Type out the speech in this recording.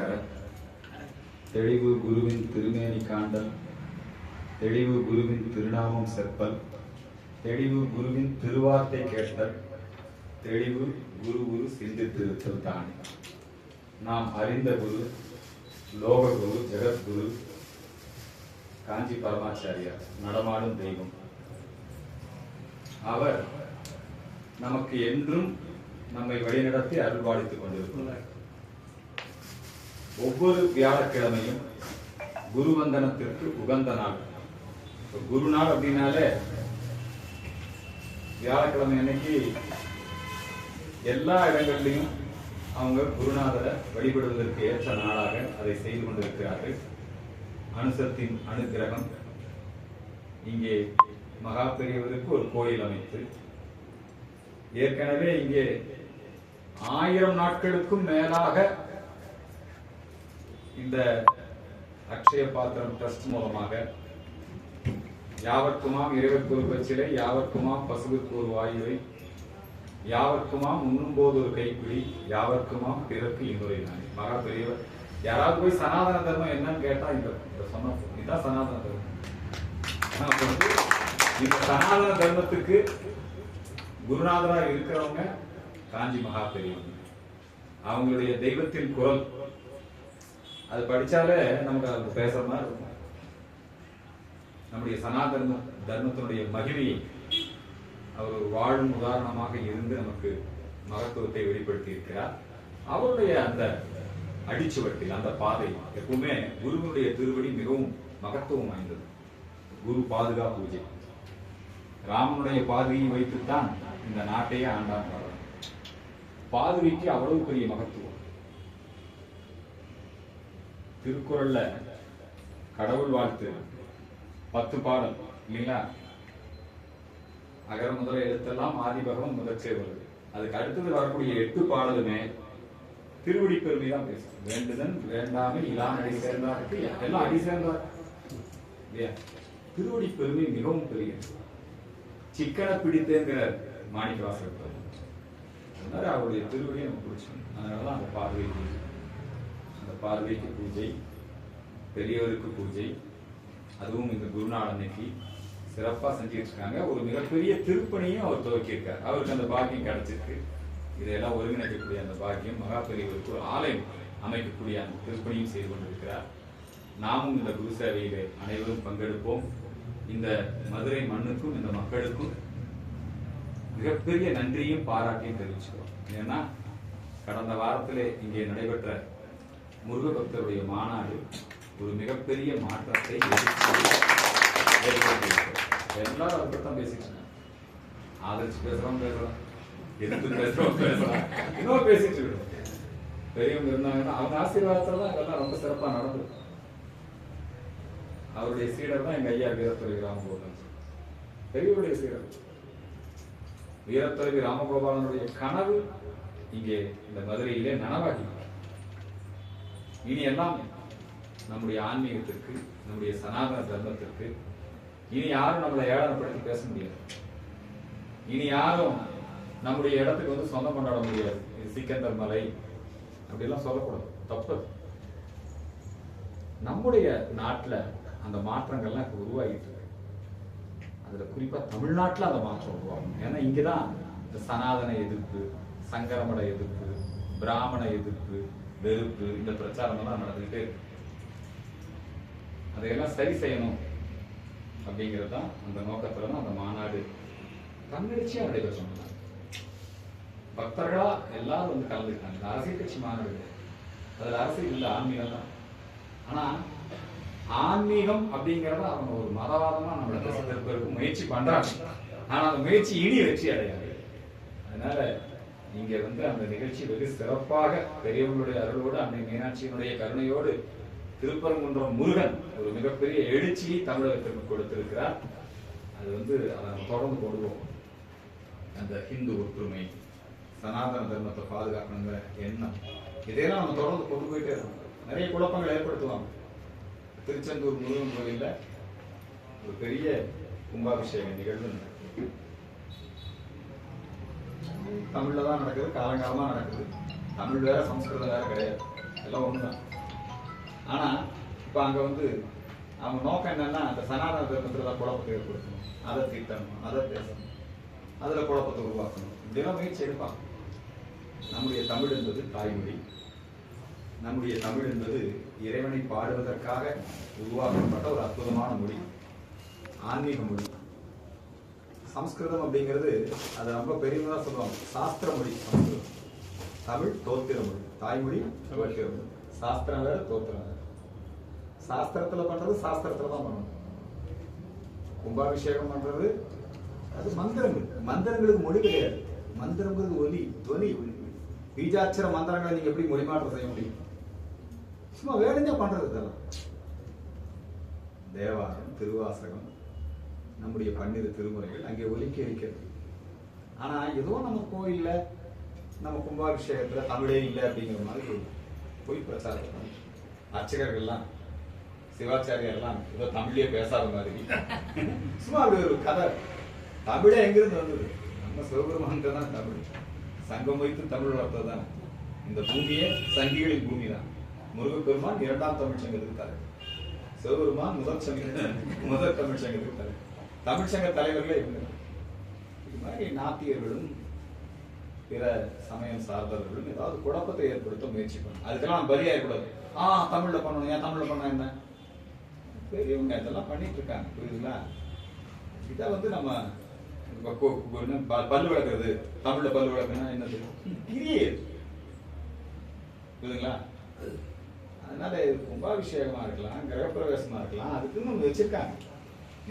கர தெளிவு குருவின் திருமேனி காண்டல். தெளிவு குருவின் திருநாமம் செப்பல். தெளிவு குருவின் திருவார்த்தை கேட்டல். தெளிவு குரு குரு சிந்தித்திருத்தல் தானே. நாம் அறிந்த குரு லோக குரு ஜெகத்குரு காஞ்சி பரமாச்சாரியார் நடமாடும் தெய்வம். அவர் நமக்கு என்றும் நம்மை வழிநடத்தி அருள்பாலித்துக் கொண்டிருக்கிறார். ஒவ்வொரு வியாழக்கிழமையும் குருவந்தனத்திற்கு உகந்த நாள். இப்ப குரு நாள் அப்படின்னாலே வியாழக்கிழமை அன்னைக்கு எல்லா இடங்கள்லையும் அவங்க குருநாதரை வழிபடுவதற்கு ஏற்ற நாளாக அதை செய்து கொண்டிருக்கிறார்கள். அனுசத்தின் அனுக்கிரகம். இங்கே மகா பெரியவருக்கு ஒரு கோயில் அமைத்து ஏற்கனவே இங்கே ஆயிரம் நாட்களுக்கும் மேலாக இந்த அக்ஷய பாத்திரம் ட்ரஸ்ட் மூலமாக யாவர்க்குமாம் இறைவற்கு ஒரு பச்சிலை யாவர்க்குமாம் பசுவிற்கு ஒரு வாயுவை யாவர்க்குமாம் உண்ணும் போது ஒரு கைப்பிடி யாவர்க்குமாம் பிறக்கு இன்னொரு நாள் மகா பெரியவர் யாராவது போய் சனாதன தர்மம் என்னன்னு கேட்டா இந்த சொன்ன இதுதான் சனாதன தர்மம். இந்த சனாதன தர்மத்துக்கு குருநாதரா இருக்கிறவங்க காஞ்சி மகா பெரியவங்க. அவங்களுடைய தெய்வத்தின் குரல் அது படிச்சாலே நமக்கு அது பேசுற மாதிரி இருக்கும். நம்முடைய சனாதன தர்மத்தினுடைய மகிமையை அவர் வாழும் உதாரணமாக இருந்து நமக்கு மகத்துவத்தை வெளிப்படுத்தி இருக்கிறார் அவருடைய அந்த அடிச்சுவட்டில் அந்த பாதை எப்பவுமே குருவினுடைய திருவடி மிகவும் மகத்துவம் வாய்ந்தது. குரு பாதுகா பூஜை ராமனுடைய பாதுகையை வைத்துத்தான் இந்த நாட்டையே ஆண்டான் பாதுகைக்கு அவ்வளவு பெரிய மகத்துவம். திருக்குறள்ல கடவுள் வாழ்த்து. பத்து பாடல் இல்லைங்களா? அகர முதல எழுத்தெல்லாம் ஆதிபகவன் முதற்சே வருது. அதுக்கு அடுத்தது வரக்கூடிய எட்டு பாடலுமே திருவடி பெருமை தான் பேசும் வேண்டுதன் வேண்டாமை இலாம் அடி சேர்ந்தாருக்கு எல்லாம் அடி சேர்ந்தா இல்லையா? திருவடி பெருமை மிகவும் பெரிய சிக்கன பிடித்தேங்கிற மாணிக்க வாசகர் அதனால அவருடைய திருவடியை நம்ம பிடிச்சோம் அதனாலதான் அந்த பார்வை பார்வைக்கு பூஜை பெரியவருக்கு பூஜை அதுவும் இந்த குருநாள் அன்னைக்கு சிறப்பா செஞ்சுட்டு இருக்காங்க ஒரு மிகப்பெரிய திருப்பணியும் அவர் துவக்கியிருக்கார். அவருக்கு அந்த பாக்கியம் கிடைச்சிருக்கு. இதையெல்லாம் ஒருங்கிணைக்கக்கூடிய அந்த பாக்கியம் மகா பெரியவருக்கு ஒரு ஆலயம் அமைக்கக்கூடிய அந்த திருப்பணியும் செய்து கொண்டிருக்கிறார். நாமும் இந்த குரு சேவையிலே அனைவரும் பங்கெடுப்போம். இந்த மதுரை மண்ணுக்கும் இந்த மக்களுக்கும் மிகப்பெரிய நன்றியும் பாராட்டியும் தெரிவிச்சுக்கிறோம். ஏன்னா கடந்த வாரத்திலே இங்கே நடைபெற்ற முருக பக்தருடைய மாநாடு ஒரு மிகப்பெரிய மாற்றத்தை எல்லாரும் அதை தான் பேசிட்டு ஆதரிச்சு பேசுறோம் பேசலாம் எதிர்த்து பேசுறோம் பேசலாம் இன்னும் பேசிட்டு இருக்கோம் பெரியவங்க இருந்தாங்கன்னா அவங்க ஆசீர்வாதத்துல தான் இதெல்லாம் ரொம்ப சிறப்பா நடந்தது. அவருடைய சீடர் தான் எங்க ஐயா வீரத்துறை ராமகோபாலன் பெரியவருடைய சீடர். வீரத்துறை ராமகோபாலனுடைய கனவு இங்கே இந்த மதுரையிலே நனவாகி இனி எல்லாம் நம்முடைய ஆன்மீகத்திற்கு நம்முடைய சனாதன தர்மத்திற்கு இனி யாரும் நம்மளை ஏளனப்படுத்தி பேச முடியாது. இனி யாரும் நம்முடைய இடத்துக்கு வந்து சொந்தம் கொண்டாட முடியாது. சிக்கந்தர் மலை அப்படிலாம் சொல்லக்கூடாது. தப்பு. நம்முடைய நாட்டில் அந்த மாற்றங்கள்லாம் இப்போ உருவாகிட்டு இருக்கு. அதில் குறிப்பாக தமிழ்நாட்டில் அந்த மாற்றம் உருவாகும். ஏன்னா இங்கதான் இந்த சனாதன எதிர்ப்பு சங்கரமட எதிர்ப்பு பிராமண எதிர்ப்பு வெறுப்பு இந்த பிரச்சாரம் எல்லாம் நடந்துகிட்டே இருக்கு. அதையெல்லாம் சரி செய்யணும் அப்படிங்கிறது தான் அந்த நோக்கத்துல தான் அந்த மாநாடு தன்னெழுச்சியா நடைபெற்றோம் பக்தர்களா எல்லாரும் வந்து கலந்துக்கிட்டாங்க. இது அரசியல் கட்சி மாநாடு அதுல அரசியல் இல்லை ஆன்மீகம் தான். ஆனா ஆன்மீகம் அப்படிங்கிறத அவங்க ஒரு மதவாதமா நம்மளை திசை திருப்பதற்கு முயற்சி பண்றாங்க. ஆனா அந்த முயற்சி இனி வெற்றி அடையாது. அதனால நீங்க வந்து அந்த நிகழ்ச்சி வெகு சிறப்பாக பெரியவங்களுடைய அருளோடு அன்னை மீனாட்சியினுடைய கருணையோடு திருப்பரங்குன்றம் முருகன் ஒரு மிகப்பெரிய எழுச்சியை தமிழகத்திற்கு கொடுத்திருக்கிறார். அது வந்து அதை நம்ம தொடர்ந்து போடுவோம் அந்த ஹிந்து ஒற்றுமை சனாதன தர்மத்தை பாதுகாக்கணுங்கிற எண்ணம் இதையெல்லாம் நம்ம தொடர்ந்து கொண்டு போயிட்டே இருக்கோம். நிறைய குழப்பங்கள் ஏற்படுத்துவாங்க. திருச்செந்தூர் முருகன் கோயிலில் ஒரு பெரிய கும்பாபிஷேக நிகழ்வு நடக்கும் தமிழில் தான் நடக்குது காலங்காலமாக நடக்குது. தமிழ் வேற சம்ஸ்கிருதம் வேற கிடையாது. எல்லாம் ஒன்று ஆனால் இப்போ அங்கே வந்து அவங்க நோக்கம் என்னென்னா அந்த சனாதன தர்மத்தில் குழப்பத்தை ஏற்படுத்தணும். அதை தீட்டணும் அதை பேசணும். அதில் குழப்பத்தை உருவாக்கணும். இப்படிலாம் முயற்சி எடுப்பாங்க. நம்முடைய தமிழ் என்பது தாய்மொழி. நம்முடைய தமிழ் என்பது இறைவனை பாடுவதற்காக உருவாக்கப்பட்ட ஒரு அற்புதமான மொழி. ஆன்மீக மொழி. சம்ஸ்கிருதம் அப்படிங்கிறது அதை ரொம்ப பெரியதாக சொல்லுவாங்க. சாஸ்திர மொழி சம்ஸ்கிருதம். தமிழ் தோத்திர மொழி. தாய்மொழி தோத்திர மொழி. சாஸ்திரம் வேறு தோத்திரம். வேறு சாஸ்திரத்துல பண்ணுறது சாஸ்திரத்தில் தான் பண்ணணும். கும்பாபிஷேகம் பண்றது அது மந்திரங்கள். மந்திரங்களுக்கு மொழி கிடையாது. மந்திரங்கிறது ஒலி துவனி. பீஜாட்சர மந்திரங்களை நீங்கள் எப்படி மொழிமாற்றம் செய்ய முடியும்? சும்மா வேணுங்க பண்றது இதெல்லாம். தேவாரம் திருவாசகம் நம்முடைய பன்னிரு திருமுறைகள் அங்கே ஒலிக்க இருக்கிறது. ஆனா ஏதோ நம்ம கோயில்ல நம்ம கும்பாபிஷேகத்துல தமிழே இல்லை அப்படிங்கிற மாதிரி போய் பிரச்சாரம் அர்ச்சகர்கள்லாம் சிவாச்சாரியர்லாம் ஏதோ தமிழே பேசாத மாதிரி. சும்மா அப்படி ஒரு கதை. தமிழே எங்கிருந்து வந்தது? நம்ம சிவபெருமான்கிட்ட தான் தமிழ். சங்கம் வைத்து தமிழ் வளர்த்தது தான். இந்த பூமியே சங்கிகளின் பூமி தான். முருகப்பெருமான் இரண்டாம் தமிழ் சங்கத்துக்கு தலைவர். சிவபெருமான் முதல் சங்க முதல் தமிழ் சங்கத்துக்கு தலைவர். தமிழ் சங்க தலைவர்களே இவங்க இது மாதிரி நாத்தியர்களும் பிற சமயம் சார்ந்தவர்களும் ஏதாவது குழப்பத்தை ஏற்படுத்த முயற்சி அதுக்கெல்லாம் பலியா ஆ தமிழ்ல பண்ணணும். ஏன் தமிழ்ல பண்ண என்ன? பெரியவங்க இதெல்லாம் பண்ணிட்டு இருக்காங்க. புரியுதுங்களா? இதை வந்து நம்ம என்ன ப- பல்லு விளக்குறது? தமிழ்ல பல்லு விளக்குனா என்னது? கிரியே புரியுதுங்களா? அதனால இது கும்பாபிஷேகமா இருக்கலாம் கிரகப்பிரவேசமா இருக்கலாம். அதுக்குன்னு வச்சிருக்காங்க.